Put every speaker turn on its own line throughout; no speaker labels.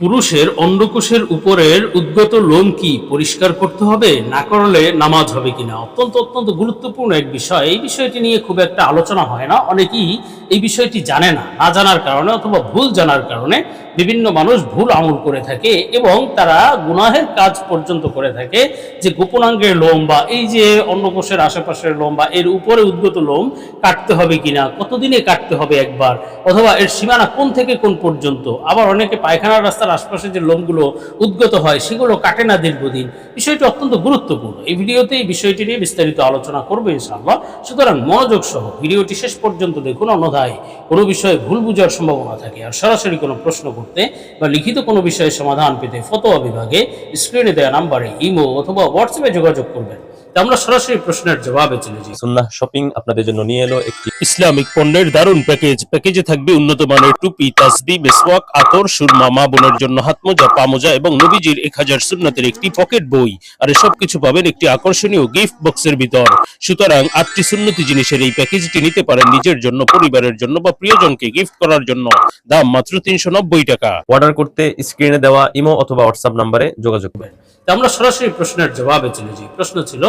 পুরুষের অন্ডকোষের উপরের উদ্গত লোম কি পরিষ্কার করতে হবে? না করলে নামাজ হবে কিনা? অত্যন্ত অত্যন্ত গুরুত্বপূর্ণ এক বিষয়। এই বিষয়টি নিয়ে খুব একটা আলোচনা হয় না। অনেকেই এই বিষয়টি জানে না না জানার কারণে অথবা ভুল জানার কারণে বিভিন্ন মানুষ ভুল আমল করে থাকে এবং তারা গুনাহের কাজ পর্যন্ত করে থাকে। যে গোপনাঙ্গের লোম বা এই যে অন্ডকোষের আশেপাশের লোম বা এর উপরে উদ্গত লোম কাটতে হবে কিনা? কতদিনে কাটতে হবে একবার? অথবা এর সীমানা কোন থেকে কোন পর্যন্ত? আবার অনেকে পায়খানার রাস্তার আশপাশে যে লোমগুলো উদ্গত হয়, সেগুলো কাটে না দীর্ঘদিন। বিষয়টি অত্যন্ত গুরুত্বপূর্ণ। এই ভিডিওতে এই বিষয়টি নিয়ে বিস্তারিত আলোচনা করব ইনশাআল্লাহ। সুতরাং মনোযোগ সহ ভিডিওটি শেষ পর্যন্ত দেখুন, অন্যথায় কোনো বিষয়ে ভুল বুঝার সম্ভাবনা থাকে। আর সরাসরি কোনো প্রশ্ন করতে বা লিখিত কোনো বিষয়ে সমাধান পেতে ফতোয়া বিভাগে স্ক্রিনে দেওয়া নাম্বারে ইমো অথবা হোয়াটসঅ্যাপে যোগাযোগ করবেন। আমরা সরাসরি প্রশ্নের জবাবে চলে যাই।
সুন্নাহ শপিং আপনাদের জন্য নিয়ে এলো একটি
ইসলামিক পণ্যের দারুণ প্যাকেজ। প্যাকেজে থাকবে উন্নত মানের টুপি তাসবি মেসওয়াক আতর সুরমা মা বোনের জন্য হাতমোজা পামোজা এবং নবীজির এক হাজার সুন্নাতের একটি পকেট বই। আর এসব কিছু পাবেন একটি আকর্ষণীয় গিফট বক্সের ভিতর। সুতরাং আটটি সুন্নতি জিনিসের এই প্যাকেজটি নিতে পারেন নিজের জন্য পরিবারের জন্য বা প্রিয়জনকে গিফট করার জন্য। দাম মাত্র তিনশো নব্বই টাকা।
অর্ডার করতে স্ক্রিনে দেওয়া ইমো অথবা হোয়াটসঅ্যাপ নম্বরে যোগাযোগ করবেন
আমরা সরাসরি প্রশ্নের জবাবে চলে যাই। প্রশ্ন ছিল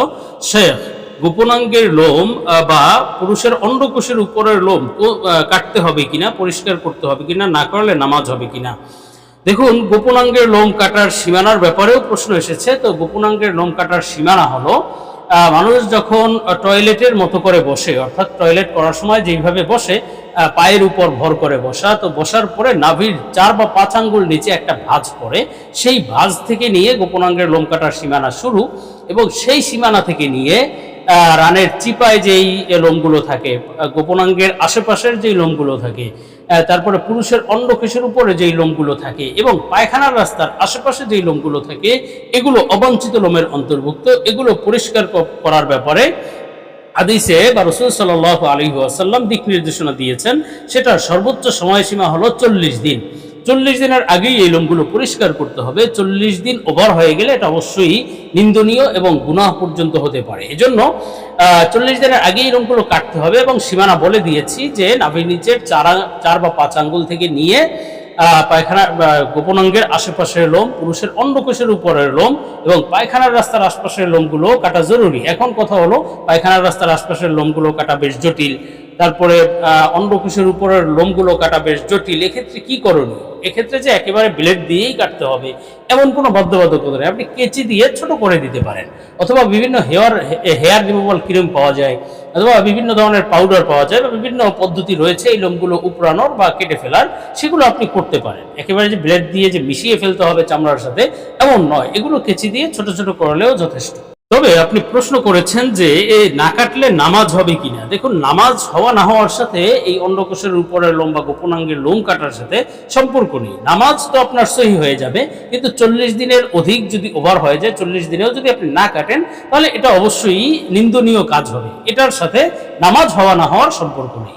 শেখ, গোপনাঙ্গের লোম বা পুরুষের অন্ডকোষের উপরের লোম কাটতে হবে কিনা, পরিষ্কার করতে হবে কিনা, না করলে নামাজ হবে কিনা? দেখুন, গোপনাঙ্গের লোম কাটার সীমানার ব্যাপারেও প্রশ্ন এসেছে। তো গোপনাঙ্গের লোম কাটার সীমানা হলো মানুষ যখন টয়লেটের মতো করে বসে, অর্থাৎ টয়লেট করার সময় যেইভাবে বসে পায়ের উপর ভর করে বসা। তো বসার পরে নাভির চার বা পাঁচ আঙ্গুল নিচে একটা ভাঁজ পড়ে। সেই ভাঁজ থেকে নিয়ে গোপনাঙ্গের লোম কাটার সীমানা শুরু এবং সেই সীমানা থেকে নিয়ে রানের চিপায় যেই লোমগুলো থাকে গোপনাঙ্গের আশেপাশের যেই লোমগুলো থাকে তারপরে পুরুষের অন্ডকেশের উপরে যেই লোমগুলো থাকে এবং পায়খানার রাস্তার আশেপাশে যেই লোমগুলো থাকে, এগুলো অবাঞ্ছিত লোমের অন্তর্ভুক্ত। এগুলো পরিষ্কার করার ব্যাপারে হাদিসে বা রসুল সাল আলী আসাল্লাম দিক নির্দেশনা দিয়েছেন, সেটার সর্বোচ্চ সময়সীমা হলো চল্লিশ দিন। চল্লিশ দিনের আগেই এই লোমগুলো পরিষ্কার করতে হবে। চল্লিশ দিন ওভার হয়ে গেলে এটা অবশ্যই নিন্দনীয় এবং গুনাহ পর্যন্ত হতে পারে। এজন্য চল্লিশ দিনের আগেই এই লোমগুলো কাটতে হবে এবং সীমানা বলে দিয়েছি যে নাভির নিচের চারা চার বা পাঁচ আঙ্গুল থেকে নিয়ে পায়খানা গোপন গোপনাঙ্গের আশেপাশের লোম, পুরুষের অন্ডকোষের উপরের লোম এবং পায়খানার রাস্তার আশপাশের লোমগুলো কাটা জরুরি। এখন কথা হলো, পায়খানার রাস্তার আশপাশের লোমগুলো কাটা বেশ জটিল। তারপরে অন্ডকোষের উপরের লোমগুলো কাটা বেশ জটিল। এক্ষেত্রে কী করণীয়? এক্ষেত্রে যে একেবারে ব্লেড দিয়েই কাটতে হবে, এমন কোনো বাধ্যবাধকতা নেই। আপনি কেচি দিয়ে ছোট করে দিতে পারেন, অথবা বিভিন্ন হেয়ার হেয়ার রিমুভাল ক্রিম পাওয়া যায়, অথবা বিভিন্ন ধরনের পাউডার পাওয়া যায়, বা বিভিন্ন পদ্ধতি রয়েছে এই লোমগুলো উপড়ানোর বা কেটে ফেলার, সেগুলো আপনি করতে পারেন। একেবারে যে ব্লেড দিয়ে যে মিশিয়ে ফেলতে হবে চামড়ার সাথে, এমন নয়। এগুলো কেচি দিয়ে ছোট ছোট করলেও যথেষ্ট। তবে আপনি প্রশ্ন করেছেন যে না কাটলে নামাজ হবে কিনা? দেখুন, নামাজ হওয়া না হওয়ার সাথে এই অন্ডকোষের উপরের লোম বা গোপনাঙ্গের লোম কাটার সাথে সম্পর্ক নেই। নামাজ তো আপনার সহি হয়ে যাবে, কিন্তু চল্লিশ দিনের অধিক যদি ওভার হয়ে যায়, চল্লিশ দিনেও যদি আপনি না কাটেন, তাহলে এটা অবশ্যই নিন্দনীয় কাজ হবে। এটার সাথে নামাজ হওয়া না হওয়ার সম্পর্ক নেই।